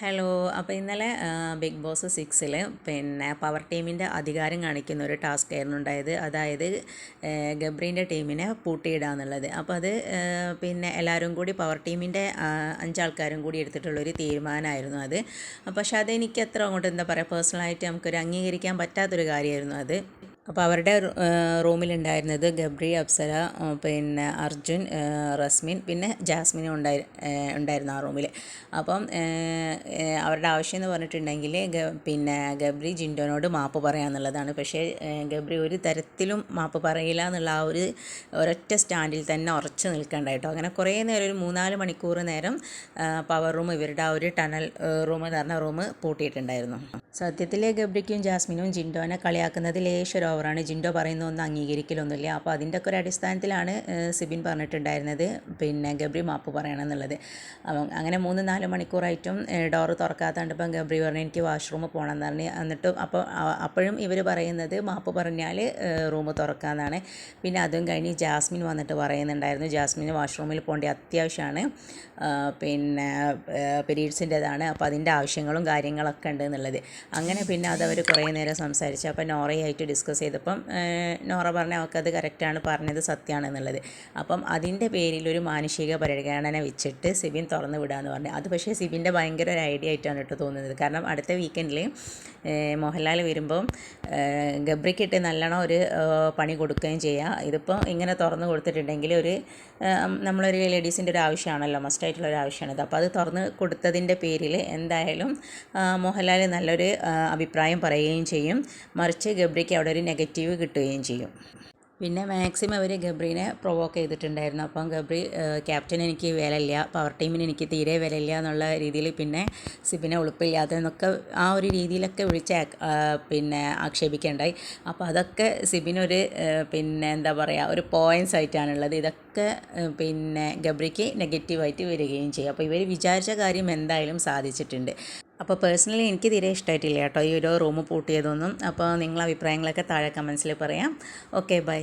Hello അപ്പോൾ ഇന്നലെ big boss സിക്സിൽ പിന്നെ പവർ ടീമിന്റെ അധികാരം കാണിക്കുന്ന ഒരു ടാസ്ക് ആയിരുന്നു ഉണ്ടായത്. അതായത് ഗബ്രീന്റെ ടീമിനെ പൂട്ടിയിടുക എന്നുള്ളത് അപ്പോൾ അത് പിന്നെ എല്ലാവരും കൂടി പവർ ടീമിന്റെ അഞ്ചാൾക്കാരും കൂടി എടുത്തിട്ടുള്ളൊരു തീരുമാനമായിരുന്നു അത്. പക്ഷേ അതെനിക്ക് എത്ര അങ്ങോട്ട് എന്താ പറയുക പേഴ്സണലായിട്ട് നമുക്കൊരു അംഗീകരിക്കാൻ പറ്റാത്തൊരു കാര്യമായിരുന്നു അത്. അപ്പോൾ അവരുടെ റൂമിലുണ്ടായിരുന്നത് ഗബ്രി അപ്സര പിന്നെ അർജുൻ റസ്മിൻ പിന്നെ ജാസ്മിനും ഉണ്ടായി ഉണ്ടായിരുന്നു ആ റൂമിൽ അപ്പം അവരുടെ ആവശ്യം എന്ന് പറഞ്ഞിട്ടുണ്ടെങ്കിൽ പിന്നെ ഗബ്രി ജിൻഡോനോട് മാപ്പ് പറയാമെന്നുള്ളതാണ് പക്ഷേ ഗബ്രി ഒരു തരത്തിലും മാപ്പ് പറയില്ല എന്നുള്ള ആ ഒരു ഒരൊറ്റ സ്റ്റാൻഡിൽ തന്നെ ഉറച്ചു നിൽക്കണ്ടായിട്ടോ അങ്ങനെ കുറേ നേരം ഒരു മൂന്നാൽ മണിക്കൂർ നേരം പവർ റൂം ഇവരുടെ ആ ഒരു ടണൽ റൂം എന്ന് പറഞ്ഞ റൂം പൂട്ടിയിട്ടുണ്ടായിരുന്നു. സത്യത്തിൽ ഗബ്രിക്കും ജാസ്മിനും ജിൻഡോനെ കളിയാക്കുന്നത് ലേശം ഓവറാണ് ജിൻഡോ പറയുന്ന ഒന്നും അംഗീകരിക്കലൊന്നുമില്ല. അപ്പോൾ അതിന്റെ ഒക്കെ ഒരു അടിസ്ഥാനത്തിലാണ് സിബിൻ പറഞ്ഞിട്ടുണ്ടായിരുന്നത്. പിന്നെ ഗബ്രി മാപ്പ് പറയണം എന്നുള്ളത് അപ്പം അങ്ങനെ മൂന്ന് നാല് മണിക്കൂറായിട്ടും ഡോറ് തുറക്കാത്തതുകൊണ്ട് ഇപ്പം ഗബ്രി പറഞ്ഞു എനിക്ക് വാഷ്റൂമ് പോകണം എന്ന് പറഞ്ഞ് എന്നിട്ട് അപ്പോൾ അപ്പോഴും ഇവർ പറയുന്നത് മാപ്പ് പറഞ്ഞാൽ റൂം തുറക്കാമെന്നാണ്. പിന്നെ അതും കഴിഞ്ഞ് ജാസ്മിൻ വന്നിട്ട് പറയുന്നുണ്ടായിരുന്നു ജാസ്മിന് വാഷ്റൂമിൽ പോകേണ്ട അത്യാവശ്യമാണ്. പിന്നെ പീരീഡ്സിന്റെതാണ്. അപ്പോൾ അതിന്റെ ആവശ്യങ്ങളും കാര്യങ്ങളൊക്കെ ഉണ്ട് എന്നുള്ളത്. അങ്ങനെ പിന്നെ അതവർ കുറേ നേരം സംസാരിച്ചു. അപ്പോൾ നോറയായിട്ട് ഡിസ്കസ് ചെയ്തപ്പം നോറ പറഞ്ഞ അത് കറക്റ്റാണ് പറഞ്ഞത് സത്യമാണെന്നുള്ളത് അപ്പം അതിന്റെ പേരിൽ ഒരു മാനുഷിക പരിഗണന വെച്ചിട്ട് സിബിൻ തുറന്നു വിടാമെന്ന് പറഞ്ഞു. അത് പക്ഷേ സിബിന്റെ ഭയങ്കര ഒരു ഐഡിയ ആയിട്ടാണ് കേട്ടോ തോന്നുന്നത്. കാരണം അടുത്ത വീക്കെൻഡിൽ മോഹൻലാൽ വരുമ്പം ഗബ്രിക്കിട്ട് നല്ലോണം ഒരു പണി കൊടുക്കുകയും ചെയ്യുക ഇതിപ്പോൾ ഇങ്ങനെ തുറന്നു കൊടുത്തിട്ടുണ്ടെങ്കിൽ ഒരു നമ്മളൊരു ലേഡീസിന്റെ ഒരു ആവശ്യമാണല്ലോ മസ്റ്റായിട്ടുള്ള ഒരു ആവശ്യമാണിത്. അപ്പോൾ അത് തുറന്ന് കൊടുത്തതിന്റെ പേരിൽ എന്തായാലും മോഹൻലാൽ നല്ലൊരു അഭിപ്രായം പറയുകയും ചെയ്യും. മറിച്ച് ഗബ്രിക്ക് അവിടെ ഒരു നെഗറ്റീവ് കിട്ടുകയും ചെയ്യും. പിന്നെ മാക്സിമം അവർ ഗബ്രീനെ പ്രൊവോക്ക് ചെയ്തിട്ടുണ്ടായിരുന്നു. അപ്പം ഗബ്രി ക്യാപ്റ്റൻ എനിക്ക് വിലയില്ല പവർ ടീമിന് എനിക്ക് തീരെ വിലയില്ല എന്നുള്ള രീതിയിൽ പിന്നെ സിബിനെ ഉളുപ്പില്ലാതെന്നൊക്കെ ആ ഒരു രീതിയിലൊക്കെ വിളിച്ച് പിന്നെ ആക്ഷേപിക്കേണ്ടായി. അപ്പോൾ അതൊക്കെ സിബിനൊരു പിന്നെ എന്താ പറയുക ഒരു പോയിൻസ് ആയിട്ടാണുള്ളത്. ഇതൊക്കെ പിന്നെ ഗബ്രിക്ക് നെഗറ്റീവായിട്ട് വരികയും ചെയ്യും. അപ്പോൾ ഇവർ വിചാരിച്ച കാര്യം എന്തായാലും സാധിച്ചിട്ടുണ്ട്. അപ്പോൾ പേഴ്സണലി എനിക്ക് തീരെ ഇഷ്ടമായിട്ടില്ല കേട്ടോ ഈ ഒരു റൂം പൂട്ടിയതൊന്നും. അപ്പോൾ നിങ്ങളെ അഭിപ്രായങ്ങളൊക്കെ താഴെ കമൻസിൽ പറയാം. Okay bye